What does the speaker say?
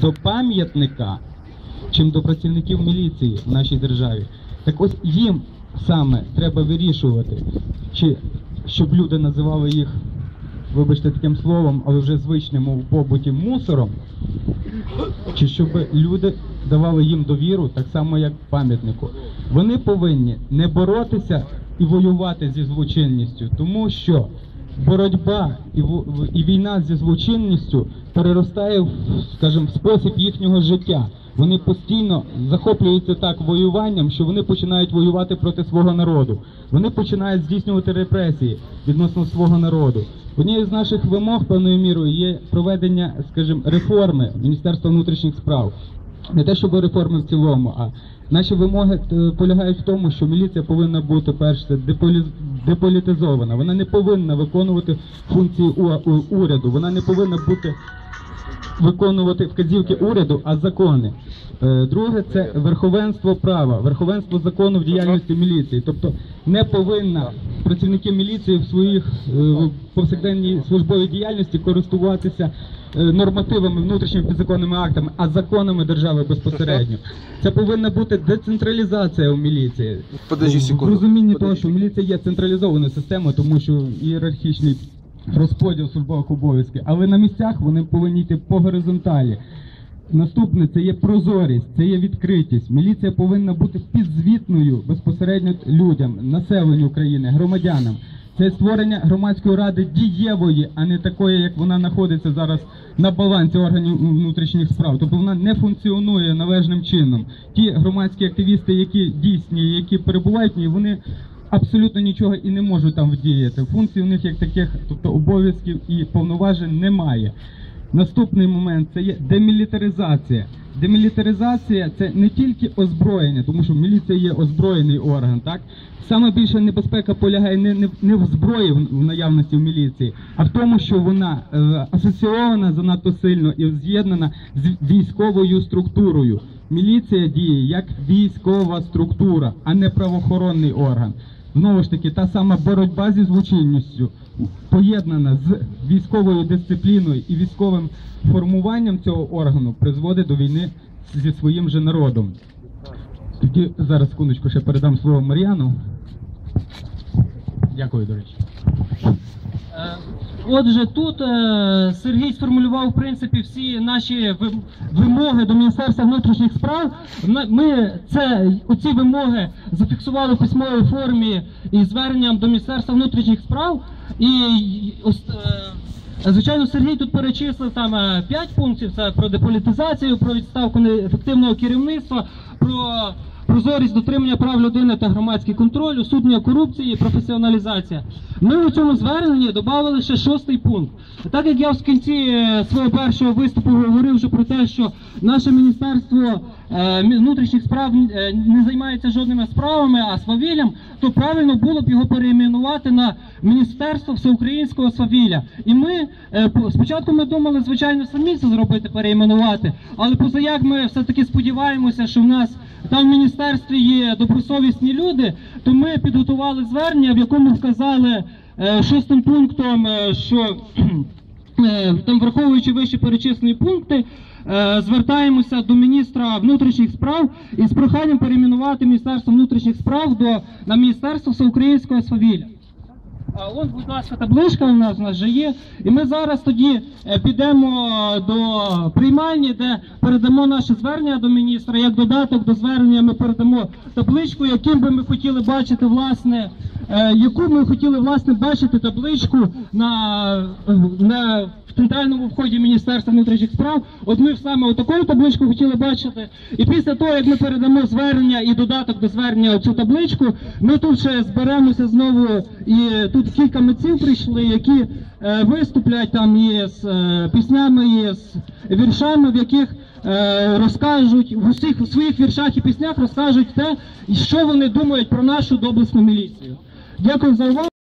до пам'ятника, чим до працівників міліції в нашій державі. Так ось їм саме треба вирішувати, чи щоб люди називали їх, вибачте таким словом, але вже звичним у побуті мусором, чи щоб люди давали їм довіру, так само як пам'ятнику. Вони повинні не боротися і воювати зі злочинністю, тому що боротьба і, і війна зі злочинністю переростає в, скажімо, в спосіб їхнього життя. Вони постійно захоплюються так воюванням, що вони починають воювати проти свого народу. Вони починають здійснювати репресії відносно свого народу. Однією з наших вимог певною мірою є проведення, скажімо, реформи Міністерства внутрішніх справ. Не те, щоб реформи в цілому, а наші вимоги е, полягають в тому, що міліція повинна бути перше деполітизована. Вона не повинна виконувати функції уряду. Вона не повинна бути виконувати вказівки уряду, а закони. Е, Друге це верховенство права, верховенство закону в діяльності міліції. Тобто не повинна працівники міліції в своїх е, в повсякденній службовій діяльності користуватися е, нормативами внутрішніми підзаконними актами, а законами держави безпосередньо. Це повинна бути децентралізація у міліції. Подожди В секунду. розумінні того, що міліція є централізованою системою, тому що ієрархічний розподіл службових обов'язків, але на місцях вони повинні йти по горизонталі. Наступне це є прозорість, це є відкритість. Міліція повинна бути підзвітною безпосередньо людям, населенню України, громадянам. Це створення громадської ради дієвої, а не такої, як вона знаходиться зараз на балансі органів внутрішніх справ. Тобто вона не функціонує належним чином. Ті громадські активісти, які дійсні, які перебувають в ній, вони абсолютно нічого і не можуть там вдіяти. Функцій у них як таких, тобто обов'язків і повноважень немає. Наступний момент це є демілітаризація. Демілітаризація це не тільки озброєння, тому що міліція є озброєний орган, так? Саме більша небезпека полягає не, не, не в зброї в наявності в міліції, а в тому, що вона е, асоційована занадто сильно і з'єднана з військовою структурою. Міліція діє як військова структура, а не правоохоронний орган. Знову ж таки, та сама боротьба зі злочинністю поєднана з військовою дисципліною і військовим формуванням цього органу призводить до війни зі своїм же народом. Тоді зараз секундочку ще передам слово Мар'яну. Дякую, до речі. Е, Отже, тут е, Сергій сформулював в принципі всі наші вимоги до Міністерства внутрішніх справ. Ми це оці вимоги зафіксували в письмовій формі і зверненням до Міністерства внутрішніх справ. І е, звичайно, Сергій тут перечислив там е, п'ять пунктів: це про деполітизацію, про відставку неефективного керівництва, про прозорість дотримання прав людини та громадський контроль, усунення корупції, і професіоналізація. Ми у цьому зверненні додали ще шостий пункт. Так як я в кінці е, свого першого виступу говорив вже про те, що наше міністерство мі- внутрішніх справ е, не займається жодними справами, а свавіллям, то правильно було б його перейменувати на Міністерство всеукраїнського свавілля. І ми е, спочатку ми думали, звичайно, самі це зробити, перейменувати, але позаяк ми все-таки сподіваємося, що в нас там в міністерстві є добросовісні люди, то ми підготували звернення, в якому вказали е, шостим пунктом, е, що е, там, враховуючи вище перечислені пункти, е, звертаємося до міністра внутрішніх справ із проханням перейменувати Міністерство внутрішніх справ до на Міністерство всеукраїнського свавілля. А Ось, будь ласка, табличка у нас, у нас вже є. І ми зараз тоді е, підемо до приймальні, де передамо наше звернення до міністра. Як додаток до звернення ми передамо табличку, яким би ми хотіли бачити, власне, е, яку ми хотіли власне бачити табличку на, е, на в центральному вході Міністерства внутрішніх справ. От ми саме таку табличку хотіли бачити. І після того, як ми передамо звернення і додаток до звернення цю табличку, ми тут ще зберемося знову. І тут кілька митців прийшли, які е, виступлять там із е, піснями, із віршами, в яких е, розкажуть в усіх у своїх віршах і піснях розкажуть те, що вони думають про нашу доблесну міліцію. ya conservó